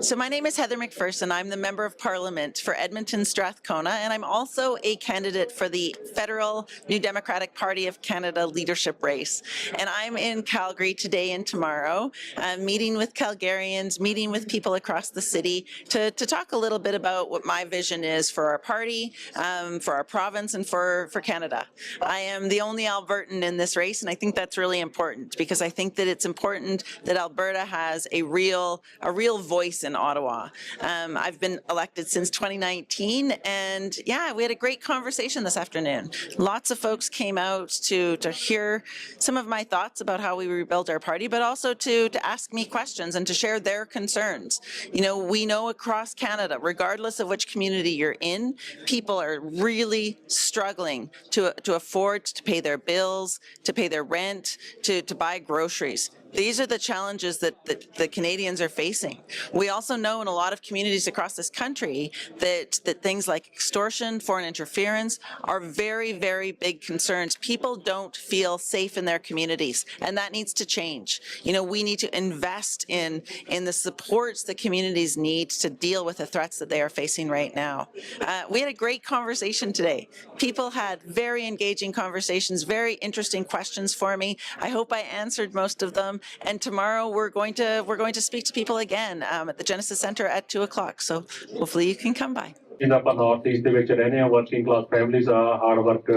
So my name is Heather McPherson. I'm the Member of Parliament for Edmonton Strathcona, and I'm also a candidate for the federal New Democratic Party of Canada leadership race. And I'm in Calgary today and tomorrow, uh, meeting with Calgarians, meeting with people across the city to, to talk a little bit about what my vision is for our party, um, for our province, and for, for Canada. I am the only Albertan in this race, and I think that's really important because I think that it's important that Alberta has a real a real voice in Ottawa. Um, I've been elected since 2019, and yeah, we had a great conversation this afternoon. Lots of folks came out to to hear some of my thoughts about how we rebuild our party, but also to to ask me questions and to share their concerns. You know, we know across Canada, regardless of which community you're in, people are really struggling to to afford to pay their bills, to pay their rent, to to buy groceries. These are the challenges that, that the Canadians are facing. We also know in a lot of communities across this country that, that things like extortion, foreign interference are very, very big concerns. People don't feel safe in their communities, and that needs to change. You know, we need to invest in, in the supports that communities need to deal with the threats that they are facing right now. Uh, we had a great conversation today. People had very engaging conversations, very interesting questions for me. I hope I answered most of them. And tomorrow we're going to we're going to speak to people again um, at the Genesis Center at two o'clock. So hopefully you can come by. ਜਿੱਦਾਂ ਆਪਾਂ north East ਦੇ ਵਿੱਚ ਰਹਿੰਦੇ ਆ working class families ਆ hard work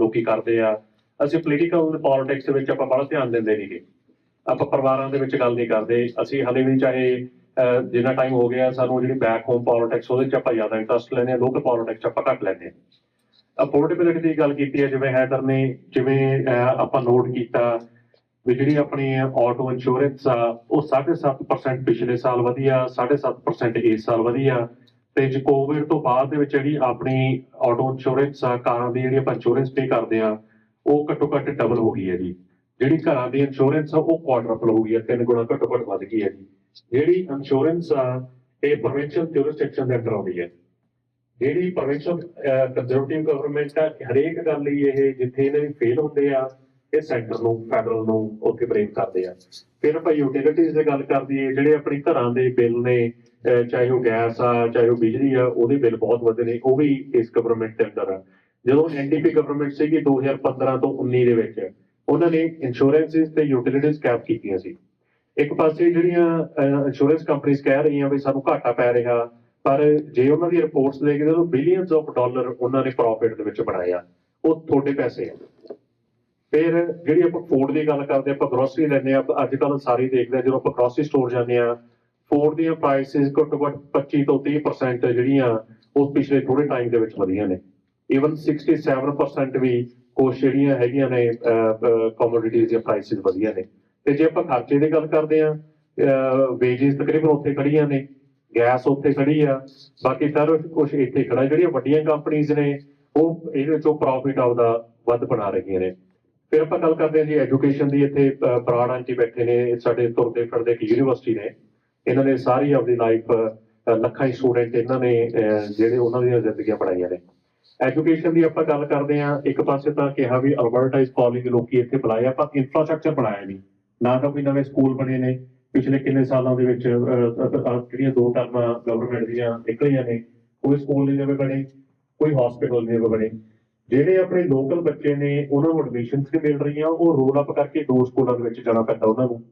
ਲੋਕੀ ਕਰਦੇ ਆ ਅਸੀਂ ਪੋਲੀਟੀਕਲ ਪੋਲਿਟਿਕਸ ਦੇ ਵਿੱਚ ਆਪਾਂ ਬੜਾ ਧਿਆਨ ਦਿੰਦੇ ਨਹੀਂਗੇ ਆਪਾਂ ਪਰਿਵਾਰਾਂ ਦੇ ਵਿੱਚ ਗੱਲ ਨਹੀਂ ਕਰਦੇ ਅਸੀਂ ਹਲੇ ਵੀ ਚਾਹੇ ਅਹ, ਜਿੰਨਾ ਟਾਈਮ ਹੋ ਗਿਆ ਸਾਨੂੰ ਜਿਹੜੀ ਬੈਕ ਹੋਮ ਪੋਲਿਟਿਕਸ ਉਹਦੇ ਚ ਆਪਾਂ ਜ਼ਿਆਦਾ ਇੰਟਰਸਟ ਲੈਂਦੇ ਆ ਲੋਕਲ ਪੋਲਿਟਿਕਸ ਆਪਾਂ ਘੱਟ ਲੈਂਦੇ ਆ ਅਫੋਰਡੇਬਿਲਿਟੀ ਦੀ ਗੱਲ ਕੀਤੀ ਹੈ ਜਿਵੇਂ ਹੈਦਰ ਨੇ ਜਿਵੇਂ ਅਹ, ਆਪਾਂ ਨੋਟ ਕੀਤਾ ਵੀ ਜਿਹੜੀ ਆਪਣੀ ਆਟੋ ਇੰਸ਼ੋਰੈਂਸ ਆ, ਉਹ 7.5% ਪਿਛਲੇ ਸਾਲ ਵਧੀਆ 7.5% ਇਸ ਸਾਲ ਵਧੀਆ। ਤੇ ਜੇ ਕੋਵਿਡ ਤੋਂ ਬਾਅਦ ਦੇ ਵਿੱਚ ਜਿਹੜੀ ਆਪਣੀ ਆਟੋ ਇੰਸ਼ੋਰੈਂਸ ਆ, ਕਾਰਾਂ ਦੀ ਜਿਹੜੀ ਆਪਾਂ ਇੰਸ਼ੋਰੈਂਸ ਪੇ ਕਰਦੇ ਆ, ਉਹ ਘੱਟੋ ਘੱਟ ਡਬਲ ਹੋ ਗਈ ਹੈ ਜੀ। ਜਿਹੜੀ ਘਰਾਂ ਦੀ ਇੰਸ਼ੋਰੈਂਸ ਆ, ਉਹ ਕੁਆਡਰਪਲ ਹੋ ਗਈ ਹੈ, ਤਿੰਨ ਗੁਣਾ ਘੱਟੋ ਘੱਟ ਵੱਧ ਗਈ ਹੈ ਜੀ। ਜਿਹੜੀ ਇੰਸ਼ੋਰੈਂਸ ਆ, ਇਹ ਪ੍ਰੋਵਿੰਸ਼ੀਅਲ ਜੁਰਿਸਡਿਕਸ਼ਨ ਦੇ ਅੰਡਰ ਆਉਂਦੀ ਹੈ। ਜਿਹੜੀ ਪ੍ਰੋਵਿੰਸ਼ੀਅਲ ਕੰਜ਼ਰਵੇਟਿਵ ਗਵਰਨਮੈਂਟ ਆ, ਹਰੇਕ ਗੱਲ ਲਈ ਇਹ ਜਿੱਥੇ ਇਹਨਾਂ ਦੀ ਫੇਲ ਹੁੰਦੇ ਆ ਇਹ ਸੈਂਟਰ ਨੂੰ ਫੈਡਰਲ ਨੂੰ ਉੱਥੇ ਬ੍ਰੇਮ ਕਰਦੇ ਆ। ਫਿਰ ਆਪਾਂ ਯੂਟਿਲਿਟੀਜ਼ ਦੀ ਗੱਲ ਕਰਦੀਏ, ਜਿਹੜੇ ਆਪਣੇ ਘਰਾਂ ਦੇ ਬਿੱਲ ਨੇ ਚਾਹੇ ਉਹ ਗੈਸ ਆ, ਚਾਹੇ ਉਹ ਬਿਜਲੀ ਆ, ਉਹਦੇ ਬਿੱਲ ਬਹੁਤ ਵਧੇ ਨੇ, ਉਹ ਵੀ ਇਸ ਗਵਰਨਮੈਂਟ ਦੇ ਅੰਦਰ ਆ। ਜਦੋਂ ਐਨਡੀਪੀ ਗਵਰਨਮੈਂਟ ਸੀਗੀ 2015 ਤੋਂ 19 ਦੇ ਵਿੱਚ, ਉਹਨਾਂ ਨੇ ਇੰਸ਼ੋਰੈਂਸਿਸ ਤੇ ਯੂਟਿਲਿਟੀਜ਼ ਕੈਪ ਕੀਤੀਆਂ ਸੀ। ਇੱਕ ਪਾਸੇ ਜਿਹੜੀਆਂ ਇੰਸ਼ੋਰੈਂਸ ਕੰਪਨੀਆਂ ਕਹਿ ਰਹੀਆਂ ਵੀ ਸਾਨੂੰ ਘਾਟਾ ਪੈ ਰਿਹਾ, ਪਰ ਜੇ ਉਹਨਾਂ ਦੀ ਰਿਪੋਰਟਸ ਦੇਖਦੇ ਤਾਂ ਬਿਲੀਅਨਸ ਆਫ ਡਾਲਰ ਉਹਨਾਂ ਨੇ ਪ੍ਰੋਫਿਟ ਦੇ ਵਿੱਚ ਬਣਾਇਆ, ਉਹ ਤੁਹਾਡੇ ਪੈਸੇ ਆ। ਫਿਰ ਜਿਹੜੀ ਆਪਾਂ ਫੂਡ ਦੀ ਗੱਲ ਕਰਦੇ ਆਪਾਂ ਗਰੋਸਰੀ ਲੈਂਦੇ ਆ ਅੱਜ ਕੱਲ ਸਾਰੇ ਦੇਖਦੇ ਆ ਜਦੋਂ ਆਪਾਂ ਗਰੋਸਰੀ ਸਟੋਰ ਜਾਂਦੇ ਆ ਫੂਡ ਦੀਆਂ ਪ੍ਰਾਈਸਿਸ ਘੱਟੋ ਘੱਟ 25 ਤੋਂ 30% ਜਿਹੜੀਆਂ ਉਹ ਪਿਛਲੇ ਥੋੜੇ ਟਾਈਮ ਦੇ ਵਿੱਚ ਵਧੀਆਂ ਨੇ। ਈਵਨ 67% ਵੀ ਕੁਛ ਜਿਹੜੀਆਂ ਹੈਗੀਆਂ ਨੇ ਕਮੋਡਿਟੀਜ਼ ਦੀਆਂ ਪ੍ਰਾਈਸਿਸ ਵਧੀਆਂ ਨੇ। ਤੇ ਜੇ ਆਪਾਂ ਖਰਚੇ ਦੀ ਗੱਲ ਕਰਦੇ ਆ ਵੇਜਸ ਤਕਰੀਬਨ ਉੱਥੇ ਖੜੀਆਂ ਨੇ ਗੈਸ ਉੱਥੇ ਖੜੀ ਆ, ਬਾਕੀ ਸਾਰਾ ਕੁਝ ਇੱਥੇ ਖੜਾ ਜਿਹੜੀਆਂ ਵੱਡੀਆਂ ਕੰਪਨੀਆਂ ਨੇ, ਉਹ ਇਹਦੇ ਵਿੱਚੋਂ ਪ੍ਰੋਫਿਟ ਆਪਦਾ ਵੱਧ ਬਣਾ ਰਹੀਆਂ ਨੇ। ਫਿਰ ਆਪਾਂ ਗੱਲ ਕਰਦੇ ਹਾਂ ਜੀ ਐਜੂਕੇਸ਼ਨ ਦੀ ਇੱਥੇ ਅਹ, ਪ੍ਰਾਣ ਆਂਟੀ ਬੈਠੇ ਨੇ ਸਾਡੇ ਤੁਰਦੇ ਫਿਰਦੇ ਇੱਕ ਯੂਨੀਵਰਸਿਟੀ ਨੇ। ਇਹਨਾਂ ਨੇ ਸਾਰੀ ਆਪਣੀ ਲਾਈਫ ਲੱਖਾਂ ਹੀ ਸਟੂਡੈਂਟ ਇਹਨਾਂ ਨੇ ਜਿਹੜੇ ਉਹਨਾਂ ਦੀਆਂ ਜ਼ਿੰਦਗੀਆਂ ਬਣਾਈਆਂ ਨੇ। ਐਜੂਕੇਸ਼ਨ ਦੀ ਆਪਾਂ ਗੱਲ ਕਰਦੇ ਹਾਂ ਇੱਕ ਪਾਸੇ ਤਾਂ ਕਿਹਾ ਵੀ ਅਲਬਰਟਾ ਇਸ ਕਾਲਿੰਗ ਲੋਕੀ ਇੱਥੇ ਬੁਲਾਇਆ ਆਪਾਂ ਇਨਫਰਾਸਟ੍ਰਕਚਰ ਬਣਾਇਆ ਨਹੀਂ। ਨਾ ਤਾਂ ਕੋਈ ਨਵੇਂ ਸਕੂਲ ਬਣੇ ਨੇ ਪਿਛਲੇ ਕਿੰਨੇ ਸਾਲਾਂ ਦੇ ਵਿੱਚ ਜਿਹੜੀਆਂ ਦੋ ਟਰਮਾਂ ਗਵਰਨਮੈਂਟ ਦੀਆਂ ਨਿਕਲੀਆਂ ਨੇ ਕੋਈ ਸਕੂਲ ਨਹੀਂ ਨਵੇਂ ਬਣੇ ਕੋਈ ਹਸਪੀਟਲ ਨਹੀਂ ਨਵੇਂ ਬਣੇ। ਜਿਹੜੇ ਆਪਣੇ ਲੋਕਲ ਬੱਚੇ ਨੇ, ਉਹਨਾਂ ਨੂੰ ਐਡਮਿਸ਼ਨਸ ਨਹੀਂ ਮਿਲ ਰਹੀਆਂ, ਉਹ ਰੋਲ ਅਪ ਕਰਕੇ ਦੋ ਸਕੂਲਾਂ ਦੇ ਵਿੱਚ ਜਾਣਾ ਪੈਂਦਾ ਉਹਨਾਂ ਨੂੰ।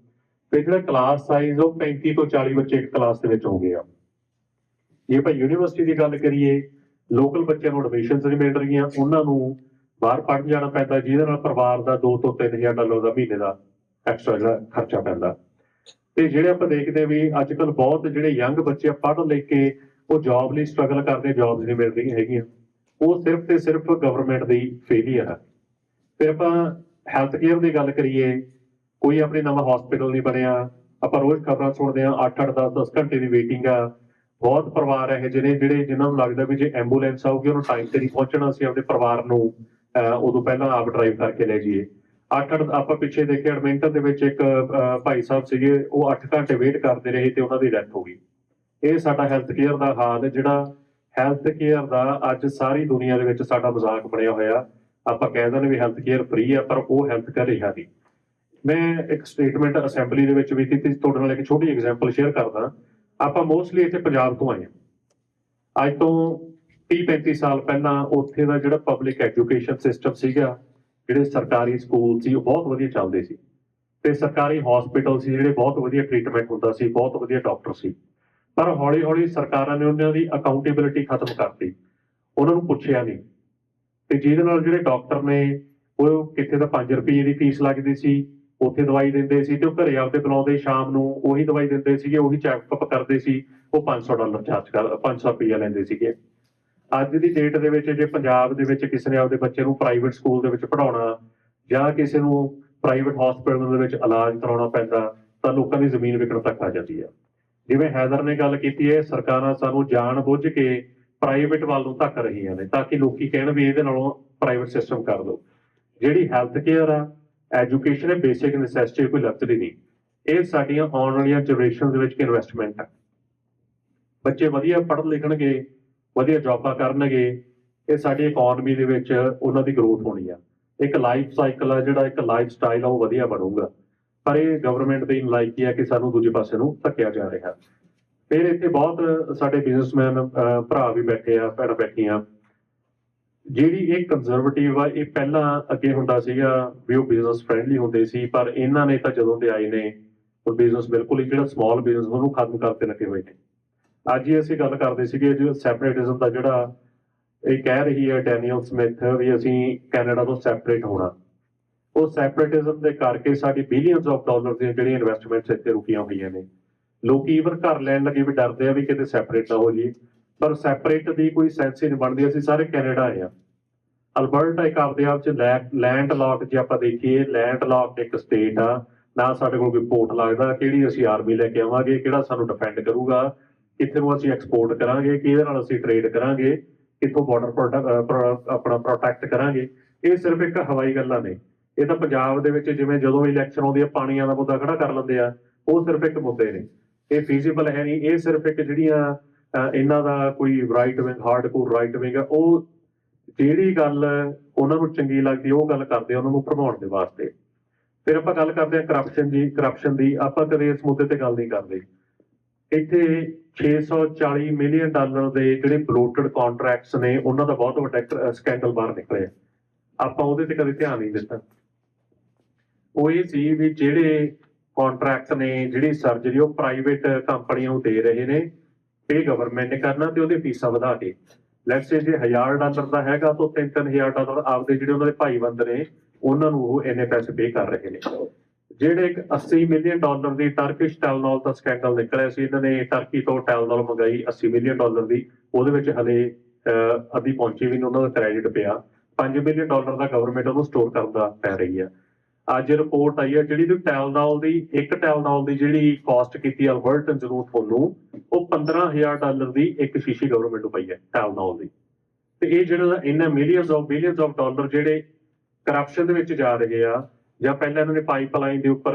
ਤੇ ਜਿਹੜਾ ਕਲਾਸ ਸਾਈਜ਼ ਉਹ 35 ਤੋਂ 40 ਬੱਚੇ ਇੱਕ ਕਲਾਸ ਦੇ ਵਿੱਚ ਹੋ ਗਏ ਆ। ਜੇ ਆਪਾਂ ਯੂਨੀਵਰਸਿਟੀ ਦੀ ਗੱਲ ਕਰੀਏ ਲੋਕਲ ਬੱਚਿਆਂ ਨੂੰ ਐਡਮਿਸ਼ਨਸ ਨਹੀਂ ਮਿਲ ਰਹੀਆਂ, ਉਹਨਾਂ ਨੂੰ ਬਾਹਰ ਪੜ੍ਹਨ ਜਾਣਾ ਪੈਂਦਾ, ਜਿਹਦੇ ਨਾਲ ਪਰਿਵਾਰ ਦਾ 2 ਤੋਂ 3000 ਡਾਲਰ ਦਾ ਮਹੀਨੇ ਦਾ ਐਕਸਟਰਾ ਜਿਹੜਾ ਖਰਚਾ ਪੈਂਦਾ। ਤੇ ਜਿਹੜੇ ਆਪਾਂ ਦੇਖਦੇ ਵੀ ਅੱਜ ਕੱਲ ਬਹੁਤ ਜਿਹੜੇ ਯੰਗ ਬੱਚੇ ਆ ਪੜ੍ਹ ਲਿਖ ਕੇ ਉਹ ਜੌਬ ਲਈ ਸਟਰਗਲ ਕਰਦੇ ਜੌਬਸ ਨਹੀਂ ਮਿਲ ਰਹੀਆਂ ਹੈਗੀਆਂ। ਉਹ ਸਿਰਫ ਤੇ ਸਿਰਫ ਗਵਰਨਮੈਂਟ ਦੀ ਫੇਲੀਅਰ ਹੈ ਫਿਰ ਆਪਾਂ ਹੈਲਥ ਕੇਅਰ ਦੀ ਗੱਲ ਕਰੀਏ, ਕੋਈ ਆਪਣੇ ਨਵਾਂ ਹਸਪੀਟਲ ਨਹੀਂ ਬਣਿਆ, ਆਪਾਂ ਰੋਜ਼ ਖਬਰਾਂ ਸੁਣਦੇ ਆ 8-8 10-10 ਘੰਟੇ ਦੀ ਵੇਟਿੰਗ ਆ। ਬਹੁਤ ਪਰਿਵਾਰ ਹੈ ਜਿਹੜੇ ਜਿਹੜੇ ਜਿਨ੍ਹਾਂ ਨੂੰ ਲੱਗਦਾ ਵੀ ਜੇ ਐਂਬੂਲੈਂਸ ਆਊਗੀ, ਉਹਨੂੰ ਟਾਈਮ ਤੇ ਨਹੀਂ ਪਹੁੰਚਣਾ ਸੀ ਆਪਣੇ ਪਰਿਵਾਰ ਨੂੰ ਉਦੋਂ ਪਹਿਲਾਂ ਆਪ ਡਰਾਈਵ ਕਰਕੇ ਲੈ ਜਾਈਏ। 8-8 ਆਪਾਂ ਪਿੱਛੇ ਦੇਖਿਆ ਐਡਮਿੰਟਨ ਦੇ ਵਿੱਚ ਇੱਕ ਭਾਈ ਸਾਹਿਬ ਸੀਗੇ, ਉਹ 8 ਘੰਟੇ ਵੇਟ ਕਰਦੇ ਰਹੇ ਤੇ ਉਹਨਾਂ ਦੀ ਡੈਥ ਹੋ ਗਈ। ਇਹ ਸਾਡਾ ਹੈਲਥ ਕੇਅਰ ਦਾ ਹਾਲ ਹੈ, ਜਿਹੜਾ ਹੈਲਥ ਕੇਅਰ ਦਾ ਅੱਜ ਸਾਰੀ ਦੁਨੀਆ ਦੇ ਵਿੱਚ ਸਾਡਾ ਮਜ਼ਾਕ ਬਣਿਆ ਹੋਇਆ। ਆਪਾਂ ਕਹਿੰਦੇ ਨੇ ਵੀ ਹੈਲਥ ਕੇਅਰ ਫ੍ਰੀ ਹੈ ਪਰ ਉਹ ਹੈਲਥ ਕੇਅਰ ਰਿਹਾ ਨਹੀਂ। ਮੈਂ ਇੱਕ ਸਟੇਟਮੈਂਟ ਅਸੈਂਬਲੀ ਦੇ ਵਿੱਚ ਵੀ ਕੀਤੀ ਤੁਹਾਡੇ ਨਾਲ ਇੱਕ ਛੋਟੀ ਐਗਜ਼ਾਮਪਲ ਸ਼ੇਅਰ ਕਰਦਾ। ਆਪਾਂ ਮੋਸਟਲੀ ਇੱਥੇ ਪੰਜਾਬ ਤੋਂ ਆਏ ਹਾਂ। ਅੱਜ ਤੋਂ 30 35 ਸਾਲ ਪਹਿਲਾਂ ਉੱਥੇ ਦਾ ਜਿਹੜਾ ਪਬਲਿਕ ਐਜੂਕੇਸ਼ਨ ਸਿਸਟਮ ਸੀਗਾ, ਜਿਹੜੇ ਸਰਕਾਰੀ ਸਕੂਲ ਸੀ, ਉਹ ਬਹੁਤ ਵਧੀਆ ਚੱਲਦੇ ਸੀ। ਤੇ ਸਰਕਾਰੀ ਹਸਪੀਟਲ ਸੀ, ਜਿਹੜੇ ਬਹੁਤ ਵਧੀਆ ਟ੍ਰੀਟਮੈਂਟ ਹੁੰਦਾ ਸੀ, ਬਹੁਤ ਵਧੀਆ ਡਾਕਟਰ ਸੀ। ਪਰ ਹੌਲੀ ਹੌਲੀ ਸਰਕਾਰਾਂ ਨੇ ਉਹਨਾਂ ਦੀ ਅਕਾਊਂਟੇਬਿਲਿਟੀ ਖਤਮ ਕਰਤੀ। ਉਹਨਾਂ ਨੂੰ ਪੁੱਛਿਆ ਨਹੀਂ। ਤੇ ਜਿਹਦੇ ਨਾਲ ਜਿਹੜੇ ਡਾਕਟਰ ਨੇ, ਉਹ ਕਿੱਥੇ ਤਾਂ 5 ਰੁਪਏ ਦੀ ਫੀਸ ਲੱਗਦੀ ਸੀ, ਉੱਥੇ ਦਵਾਈ ਦਿੰਦੇ ਸੀ ਤੇ ਉਹ ਘਰੇ ਆਪਦੇ ਬੁਲਾਉਂਦੇ ਸ਼ਾਮ ਨੂੰ, ਉਹੀ ਦਵਾਈ ਦਿੰਦੇ ਸੀਗੇ, ਉਹੀ ਚੈੱਕਅਪ ਕਰਦੇ ਸੀ, ਉਹ 500 ਡਾਲਰ ਚਾਰਜ ਕਰ 500 ਰੁਪਏ ਲੈਂਦੇ ਸੀਗੇ। ਅੱਜ ਦੀ ਡੇਟ ਦੇ ਵਿੱਚ ਜੇ ਪੰਜਾਬ ਦੇ ਵਿੱਚ ਕਿਸੇ ਨੇ ਆਪਦੇ ਬੱਚੇ ਨੂੰ ਪ੍ਰਾਈਵੇਟ ਸਕੂਲ ਦੇ ਵਿੱਚ ਪੜਾਉਣਾ ਜਾਂ ਕਿਸੇ ਨੂੰ ਪ੍ਰਾਈਵੇਟ ਹਸਪੀਟਲ ਦੇ ਵਿੱਚ ਇਲਾਜ ਕਰਾਉਣਾ ਪੈਂਦਾ, ਤਾਂ ਲੋਕਾਂ ਦੀ ਜ਼ਮੀਨ ਵਿਕਣ ਤੱਕ ਆ ਜਾਂਦੀ ਹੈ ਜਿਵੇਂ ਹੈਦਰ ਨੇ ਗੱਲ ਕੀਤੀ ਹੈ ਸਰਕਾਰਾਂ ਸਾਨੂੰ ਜਾਣ ਬੁੱਝ ਕੇ ਪ੍ਰਾਈਵੇਟ ਵੱਲ ਨੂੰ ਧੱਕ ਰਹੀਆਂ ਨੇ ਤਾਂ ਕਿ ਲੋਕੀ ਕਹਿਣ ਵੀ ਇਹਦੇ ਨਾਲੋਂ ਪ੍ਰਾਈਵੇਟ ਸਿਸਟਮ ਕਰ ਦਿਓ। ਜਿਹੜੀ ਹੈਲਥ ਕੇਅਰ ਆ ਐਜੂਕੇਸ਼ਨ ਹੈ ਬੇਸਿਕ ਨੈਸੈਸਿਟੀ ਕੋਈ ਲੱਭਦੀ ਨਹੀਂ। ਇਹ ਸਾਡੀਆਂ ਆਉਣ ਵਾਲੀਆਂ ਜਨਰੇਸ਼ਨ ਦੇ ਵਿੱਚ ਇਨਵੈਸਟਮੈਂਟ ਆ। ਬੱਚੇ ਵਧੀਆ ਪੜ੍ਹ ਲਿਖਣਗੇ, ਵਧੀਆ ਜੌਬਾਂ ਕਰਨਗੇ, ਇਹ ਸਾਡੀ ਇਕਨੋਮੀ ਦੇ ਵਿੱਚ ਉਹਨਾਂ ਦੀ ਗਰੋਥ ਹੋਣੀ ਆ। ਇੱਕ ਲਾਈਫ ਸਾਈਕਲ ਆ ਜਿਹੜਾ ਇੱਕ ਲਾਈਫ ਸਟਾਈਲ ਆ, ਉਹ ਵਧੀਆ ਬਣੂਗਾ। ਪਰ ਇਹ ਗਵਰਨਮੈਂਟ ਦੀ ਨਲਾਇਕੀ ਹੈ ਕਿ ਸਾਨੂੰ ਦੂਜੇ ਪਾਸੇ ਨੂੰ ਧੱਕਿਆ ਜਾ ਰਿਹਾ। ਫਿਰ ਇੱਥੇ ਬਹੁਤ ਸਾਡੇ ਬਿਜ਼ਨਸਮੈਨ ਭਰਾ ਵੀ ਬੈਠੇ ਆ, ਭੈਣਾਂ ਬੈਠੀਆਂ। ਜਿਹੜੀ ਇਹ ਕੰਜ਼ਰਵੇਟਿਵ ਆ, ਇਹ ਪਹਿਲਾਂ ਅੱਗੇ ਹੁੰਦਾ ਸੀਗਾ ਵੀ ਉਹ ਬਿਜ਼ਨਸ ਫ੍ਰੈਂਡਲੀ ਹੁੰਦੇ ਸੀ, ਪਰ ਇਹਨਾਂ ਨੇ ਤਾਂ ਜਦੋਂ ਦੇ ਆਏ ਨੇ, ਉਹ ਬਿਜ਼ਨਸ ਬਿਲਕੁਲ ਹੀ ਜਿਹੜਾ ਸਮਾਲ ਬਿਜ਼ਨਸ ਉਹਨੂੰ ਖਤਮ ਕਰਤੇ ਲੱਗੇ ਹੋਏ ਨੇ। ਅੱਜ ਹੀ ਅਸੀਂ ਗੱਲ ਕਰਦੇ ਸੀਗੇ ਜੋ ਸੈਪਰੇਟਿਜ਼ਮ ਦਾ ਜਿਹੜਾ ਇਹ ਕਹਿ ਰਹੀ ਹੈ ਡੈਨੀਅਲ ਸਮਿਥ ਵੀ ਅਸੀਂ ਕੈਨੇਡਾ ਤੋਂ ਸੈਪਰੇਟ ਹੋਣਾ। ਉਹ ਸੈਪਰੇਟਿਜ਼ਮ ਦੇ ਕਰਕੇ ਸਾਡੀ ਬਿਲੀਅਨਸ ਆਫ ਡਾਲਰ ਦੀਆਂ ਜਿਹੜੀਆਂ ਇਨਵੈਸਟਮੈਂਟਸ ਇੱਥੇ ਰੁਕੀਆਂ ਹੋਈਆਂ ਨੇ। ਲੋਕੀ ਇਵਨ ਘਰ ਲੈਣ ਲੱਗੇ ਵੀ ਡਰਦੇ ਆ ਵੀ ਕਿਤੇ ਸੈਪਰੇਟ ਨਾ ਹੋ ਜੀ ਪਰ ਸੈਪਰੇਟ ਦੀ ਕੋਈ ਸੈਂਸ ਹੀ ਨਹੀਂ ਬਣਦੀ। ਅਸੀਂ ਸਾਰੇ ਕੈਨੇਡਾ ਆਏ ਆ। ਅਲਬਰਟਾ ਇੱਕ ਆਪਦੇ ਆਪ ਚ ਲੈਂਡ ਲੌਕ ਜੇ ਆਪਾਂ ਦੇਖੀਏ ਲੈਂਡ ਲੌਕ ਇੱਕ ਸਟੇਟ ਆ। ਨਾ ਸਾਡੇ ਕੋਲ ਕੋਈ ਪੋਰਟ ਲੱਗਦਾ। ਕਿਹੜੀ ਅਸੀਂ ਆਰਮੀ ਲੈ ਕੇ ਆਵਾਂਗੇ? ਕਿਹੜਾ ਸਾਨੂੰ ਡਿਫੈਂਡ ਕਰੂਗਾ? ਕਿੱਥੇ ਨੂੰ ਅਸੀਂ ਐਕਸਪੋਰਟ ਕਰਾਂਗੇ? ਕਿਹਦੇ ਨਾਲ ਅਸੀਂ ਟ੍ਰੇਡ ਕਰਾਂਗੇ? ਕਿੱਥੋਂ ਬਾਰਡਰ ਆਪਣਾ ਪ੍ਰੋਟੈਕਟ ਕਰਾਂਗੇ? ਇਹ ਸਿਰਫ ਇੱਕ ਹਵਾਈ ਗੱਲਾਂ ਨੇ। ਇਹ ਤਾਂ ਪੰਜਾਬ ਦੇ ਵਿੱਚ ਜਿਵੇਂ ਜਦੋਂ ਇਲੈਕਸ਼ਨ ਆਉਂਦੀ ਹੈ ਪਾਣੀਆਂ ਦਾ ਮੁੱਦਾ ਖੜਾ ਕਰ ਲੈਂਦੇ ਆ, ਉਹ ਸਿਰਫ ਇੱਕ ਮੁੱਦੇ ਨੇ। ਇਹ ਫੀਜ਼ੀਬਲ ਹੈ ਨਹੀਂ, ਇਹ ਸਿਰਫ ਇੱਕ ਜਿਹੜੀਆਂ ਇਹਨਾਂ ਦਾ ਕੋਈ right wing hardcore right wing ਆ, ਉਹ ਜਿਹੜੀ ਗੱਲ ਉਹਨਾਂ ਨੂੰ ਚੰਗੀ ਲੱਗਦੀ, ਉਹ ਗੱਲ ਕਰਦੇ ਉਹਨਾਂ ਨੂੰ ਭਰਮਾਉਣ ਦੇ ਵਾਸਤੇ। ਫਿਰ ਆਪਾਂ ਗੱਲ ਕਰਦੇ ਆ ਕਰਪਸ਼ਨ ਦੀ ਕਰਪਸ਼ਨ ਦੀ, ਆਪਾਂ ਕਦੇ ਇਸ ਮੁੱਦੇ ਤੇ ਗੱਲ ਨਹੀਂ ਕਰਦੇ। ਇੱਥੇ 640 ਮਿਲੀਅਨ ਡਾਲਰ ਦੇ ਜਿਹੜੇ ਬਲੋਟਡ ਕੰਟਰੈਕਟਸ ਨੇ, ਉਹਨਾਂ ਦਾ ਬਹੁਤ ਵੱਡਾ ਸਕੈਂਡਲ ਬਾਹਰ ਨਿਕਲਿਆ। ਆਪਾਂ ਉਹਦੇ ਤੇ ਕਦੇ ਧਿਆਨ ਨਹੀਂ ਦਿੱਤਾ। ਉਹ ਇਹ ਸੀ ਵੀ ਜਿਹੜੇ ਕੰਟਰੈਕਟ ਨੇ ਜਿਹੜੀ ਸਰਜਰੀ ਉਹ ਪ੍ਰਾਈਵੇਟ ਕੰਪਨੀਆਂ ਨੂੰ ਦੇ ਰਹੇ ਨੇ। ਇਹ ਗਵਰਨਮੈਂਟ ਨੇ ਕਰਨਾ ਤੇ ਉਹਦੇ ਫੀਸਾਂ ਵਧਾ ਕੇ। ਲੈਟਸ ਸੇ ਜੇ 1000 ਡਾਲਰ ਦਾ ਹੈਗਾ ਤਾਂ 3-3000 ਡਾਲਰ ਆਪਦੇ ਜਿਹੜੇ ਉਹਨਾਂ ਦੇ ਭਾਈਬੰਦ ਨੇ ਉਹਨਾਂ ਨੂੰ ਉਹ ਇੰਨੇ ਪੈਸੇ ਪੇ ਕਰ ਰਹੇ ਨੇ। ਜਿਹੜੇ ਇੱਕ 80 ਮਿਲੀਅਨ ਡਾਲਰ ਦੀ ਟਰਕਿਸ਼ ਟੈਲਨੋਲ ਦਾ ਸਕੈਂਡਲ ਨਿਕਲਿਆ ਸੀ ਇਹਨਾਂ ਨੇ ਟਰਕੀ ਤੋਂ ਟੈਲਨੋਲ ਮੰਗਾਈ 80 ਮਿਲੀਅਨ ਡਾਲਰ ਦੀ। ਉਹਦੇ ਵਿੱਚ ਹਲੇ ਅਹ, ਅੱਧੀ ਪਹੁੰਚੀ ਵੀ ਨਹੀਂ ਉਹਨਾਂ ਦਾ ਕ੍ਰੈਡਿਟ ਪਿਆ। 5 ਮਿਲੀਅਨ ਡਾਲਰ ਦਾ ਗਵਰਨਮੈਂਟ ਉਹਨੂੰ ਸਟੋਰ ਕਰਨ ਦਾ ਪੈ ਰਹੀ ਆ। ਅੱਜ ਰਿਪੋਰਟ ਆਈ ਹੈ ਜਿਹੜੀ ਦੀ ਟੈਲਨੋਲ ਦੀ, ਇੱਕ ਟੈਲਨੋਲ ਦੀ ਜਿਹੜੀ ਕਾਸਟ ਕੀਤੀ ਅਲਬਰਟਨ ਜ਼ਰੂਰ ਤੁਹਾਨੂੰ ਉਹ 15000 ਡਾਲਰ ਦੀ ਇੱਕ ਸ਼ੀਸ਼ੀ ਗਵਰਨਮੈਂਟ ਨੂੰ ਪਈ ਹੈ ਟੈਲਨੋਲ ਦੀ। ਤੇ ਇਹ ਜਿਹੜਾ ਇਹਨਾਂ millions of billions of dollar ਜਿਹੜੇ ਕਰਪਸ਼ਨ ਦੇ ਵਿੱਚ ਜਾ ਰਹੇ ਆ, ਜਾਂ ਪਹਿਲਾਂ ਇਹਨਾਂ ਨੇ ਪਾਈਪਲਾਈਨ ਦੇ ਉੱਪਰ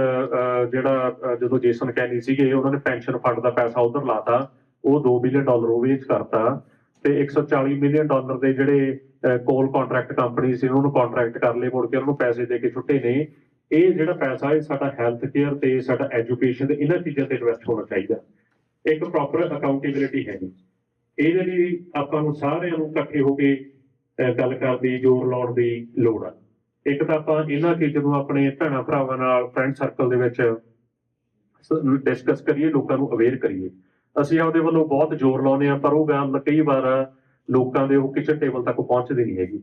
ਜਿਹੜਾ ਜਦੋਂ ਜੇਸਨ ਕੈਨੀ ਸੀਗੇ, ਉਹਨਾਂ ਨੇ ਪੈਨਸ਼ਨ ਫੰਡ ਦਾ ਪੈਸਾ ਉਧਰ ਲਾਤਾ, ਉਹ 2 ਬਿਲੀਅਨ ਡਾਲਰ ਉਹ ਵੇਚ ਕਰਤਾ, ਤੇ 140 ਮਿਲੀਅਨ ਡਾਲਰ ਦੇ ਜਿਹੜੇ ਕੋਲ ਕੰਟਰੈਕਟ ਕੰਪਨੀ ਸੀ ਉਹਨਾਂ ਨੂੰ ਕੰਟਰੈਕਟ ਕਰ ਲਏ ਮੁੜ ਕੇ ਉਹਨਾਂ ਨੂੰ ਪੈਸੇ ਦੇ ਕੇ ਛੁੱਟੇ ਨੇ। ਇਹ ਜਿਹੜਾ ਪੈਸਾ ਹੈ ਸਾਡਾ ਹੈਲਥ ਕੇਅਰ ਤੇ ਸਾਡਾ ਐਜੂਕੇਸ਼ਨ ਤੇ ਇਹਨਾਂ ਚੀਜ਼ਾਂ ਤੇ ਇਨਵੈਸਟ ਹੋਣਾ ਚਾਹੀਦਾ। ਇੱਕ ਪ੍ਰੋਪਰ ਅਕਾਊਂਟੇਬਿਲਿਟੀ ਹੈ ਨਹੀਂ। ਇਹਦੇ ਲਈ ਆਪਾਂ ਨੂੰ ਸਾਰਿਆਂ ਨੂੰ ਇਕੱਠੇ ਹੋ ਕੇ ਅਹ, ਗੱਲ ਕਰਦੀ ਜ਼ੋਰ ਲਾਉਣ ਦੀ ਲੋੜ ਆ। ਇੱਕ ਤਾਂ ਆਪਾਂ ਇਹਨਾਂ ਚੀਜ਼ਾਂ ਨੂੰ ਆਪਣੇ ਭੈਣਾਂ ਭਰਾਵਾਂ ਨਾਲ ਫਰੈਂਡ ਸਰਕਲ ਦੇ ਵਿੱਚ ਡਿਸਕਸ ਕਰੀਏ ਲੋਕਾਂ ਨੂੰ ਅਵੇਅਰ ਕਰੀਏ। ਅਸੀਂ ਆਪਦੇ ਵੱਲੋਂ ਬਹੁਤ ਜ਼ੋਰ ਲਾਉਂਦੇ ਆ ਪਰ ਉਹ ਗੱਲ ਕਈ ਵਾਰ ਲੋਕਾਂ ਦੇ ਉਹ ਕਿਚਨ ਟੇਬਲ ਤੱਕ ਪਹੁੰਚਦੀ ਨਹੀਂ ਹੈਗੀ।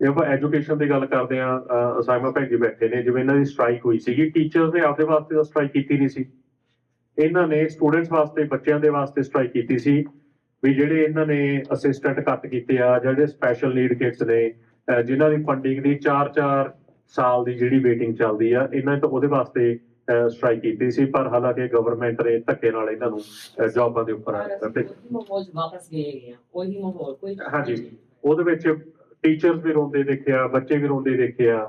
ਜੇ ਆਪਾਂ ਐਜੂਕੇਸ਼ਨ ਦੀ ਗੱਲ ਕਰਦੇ ਆ ਅਸਾਈਮਾ ਭੈਣ ਜੀ ਬੈਠੇ ਨੇ, ਜਿਵੇਂ ਇਹਨਾਂ ਦੀ ਸਟ੍ਰਾਈਕ ਹੋਈ ਸੀਗੀ ਟੀਚਰਸ ਨੇ ਆਪਦੇ ਵਾਸਤੇ ਤਾਂ ਸਟ੍ਰਾਈਕ ਕੀਤੀ ਨਹੀਂ ਸੀ। ਇਹਨਾਂ ਨੇ ਸਟੂਡੈਂਟਸ ਵਾਸਤੇ, ਬੱਚਿਆਂ ਦੇ ਵਾਸਤੇ ਸਟ੍ਰਾਈਕ ਕੀਤੀ ਸੀ ਵੀ ਜਿਹੜੇ ਇਹਨਾਂ ਨੇ ਅਸਿਸਟੈਂਟ ਕੱਟ ਕੀਤੇ ਆ, ਜਿਹੜੇ ਸਪੈਸ਼ਲ ਨੀਡ ਕਿਡਸ ਨੇ, ਅਹ ਜਿਨ੍ਹਾਂ ਦੀ ਫੰਡਿੰਗ ਦੀ 4-4 ਸਾਲ ਦੀ ਜਿਹੜੀ ਵੇਟਿੰਗ ਚੱਲਦੀ ਆ, ਇਹਨਾਂ ਤੋਂ ਉਹਦੇ ਵਾਸਤੇ ਸਟ੍ਰਾਈਕ ਕੀਤੀ ਸੀ ਪਰ ਹਾਲਾਂਕਿ ਗਵਰਨਮੈਂਟ ਨੇ ਧੱਕੇ ਨਾਲ ਇਹਨਾਂ ਨੂੰ ਜੌਬਾਂ ਦੇ ਉੱਪਰ ਭੇਜਿਆ। ਮਾਹੌਲ 'ਚ ਵਾਪਸ ਗਏ ਹੈਗੇ ਆ ਉਹੀ ਮਾਹੌਲ ਕੋਈ ਹਾਂਜੀ। ਉਹਦੇ ਵਿੱਚ ਟੀਚਰਸ ਵੀ ਰੋਂਦੇ ਦੇਖਿਆ ਬੱਚੇ ਵੀ ਰੋਂਦੇ ਦੇਖਿਆ।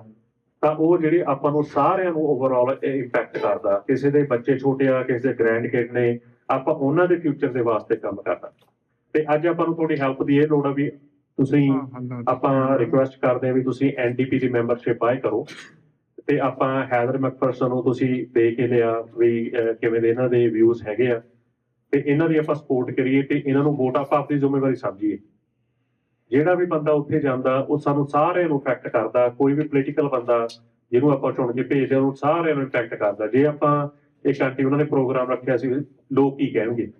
ਤਾਂ ਉਹ ਜਿਹੜੇ ਆਪਾਂ ਨੂੰ ਸਾਰਿਆਂ ਨੂੰ ਓਵਰਆਲ ਇੰਪੈਕਟ ਕਰਦਾ ਕਿਸੇ ਦੇ ਬੱਚੇ ਛੋਟੇ ਆ ਕਿਸੇ ਦੇ ਗ੍ਰੈਂਡ ਕਿਡ ਨੇ ਆਪਾਂ ਉਹਨਾਂ ਦੇ ਫਿਊਚਰ ਦੇ ਵਾਸਤੇ ਕੰਮ ਕਰਨਾ। ਤੇ ਅੱਜ ਆਪਾਂ ਨੂੰ ਤੁਹਾਡੀ ਹੈਲਪ ਦੀ ਇਹ ਲੋੜ ਆ ਵੀ ਤੁਸੀਂ ਆਪਾਂ ਰਿਕੁਐਸਟ ਕਰਦੇ ਆ ਵੀ ਤੁਸੀਂ ਐਨਡੀਪੀ ਦੀ ਮੈਂਬਰਸ਼ਿਪ ਬਾਏ ਕਰੋ। ਤੇ ਆਪਾਂ ਹੈਦਰ ਮੈਕਫਰਸਨ ਨੂੰ ਤੁਸੀਂ ਦੇ ਕੇ ਲਿਆ ਵੀ ਕਿਵੇਂ ਦੇ ਇਹਨਾਂ ਦੇ ਵਿਊਜ਼ ਹੈਗੇ ਆ। ਤੇ ਇਹਨਾਂ ਦੀ ਆਪਾਂ ਸਪੋਰਟ ਕਰੀਏ ਤੇ ਇਹਨਾਂ ਨੂੰ ਵੋਟ ਆਪਾਂ ਆਪਣੀ ਜ਼ਿੰਮੇਵਾਰੀ ਸਮਝੀਏ। ਜਿਹੜਾ ਵੀ ਬੰਦਾ ਉੱਥੇ ਜਾਂਦਾ ਉਹ ਸਾਨੂੰ ਸਾਰਿਆਂ ਨੂੰ ਇਫੈਕਟ ਕਰਦਾ। ਕੋਈ ਵੀ ਪੋਲੀਟੀਕਲ ਬੰਦਾ ਜਿਹਨੂੰ ਆਪਾਂ ਚੁਣ ਕੇ ਭੇਜਦੇ ਹਾਂ, ਉਹਨੂੰ ਸਾਰਿਆਂ ਨੂੰ ਇਫੈਕਟ ਕਰਦਾ। ਜੇ ਆਪਾਂ ਇੱਕ ਆਂਟੀ ਉਹਨਾਂ ਨੇ ਪ੍ਰੋਗਰਾਮ ਰੱਖਿਆ ਸੀ ਲੋਕ ਕੀ ਕਹਿਣਗੇ?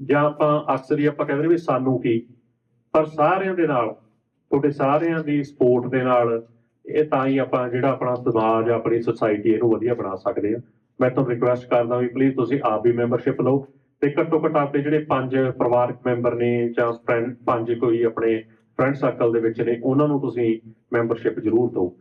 ਜਾਂ ਆਪਾਂ ਅਕਸਰ ਹੀ ਆਪਾਂ ਕਹਿੰਦੇ ਵੀ ਸਾਨੂੰ ਕੀ? ਪਰ ਸਾਰਿਆਂ ਦੇ ਨਾਲ ਤੁਹਾਡੇ ਸਾਰਿਆਂ ਦੀ ਸਪੋਰਟ ਦੇ ਨਾਲ ਇਹ ਤਾਂ ਹੀ ਆਪਾਂ ਜਿਹੜਾ ਆਪਣਾ ਸਮਾਜ ਆਪਣੀ ਸੁਸਾਇਟੀ ਇਹਨੂੰ ਵਧੀਆ ਬਣਾ ਸਕਦੇ ਆ ਮੈਂ ਤੁਹਾਨੂੰ ਰਿਕੁਐਸਟ ਕਰਦਾ ਵੀ ਪਲੀਜ਼ ਤੁਸੀਂ ਆਪ ਵੀ ਮੈਂਬਰਸ਼ਿਪ ਲਓ ਤੇ ਘੱਟੋ ਘੱਟ ਆਪਣੇ ਜਿਹੜੇ ਪੰਜ ਪਰਿਵਾਰਕ ਮੈਂਬਰ ਨੇ ਜਾਂ ਫਰੈਂਡ ਪੰਜ ਕੋਈ ਆਪਣੇ ਫਰੈਂਡ ਸਰਕਲ ਦੇ ਵਿੱਚ ਨੇ, ਉਹਨਾਂ ਨੂੰ ਤੁਸੀਂ ਮੈਂਬਰਸ਼ਿਪ ਜ਼ਰੂਰ ਦਿਓ।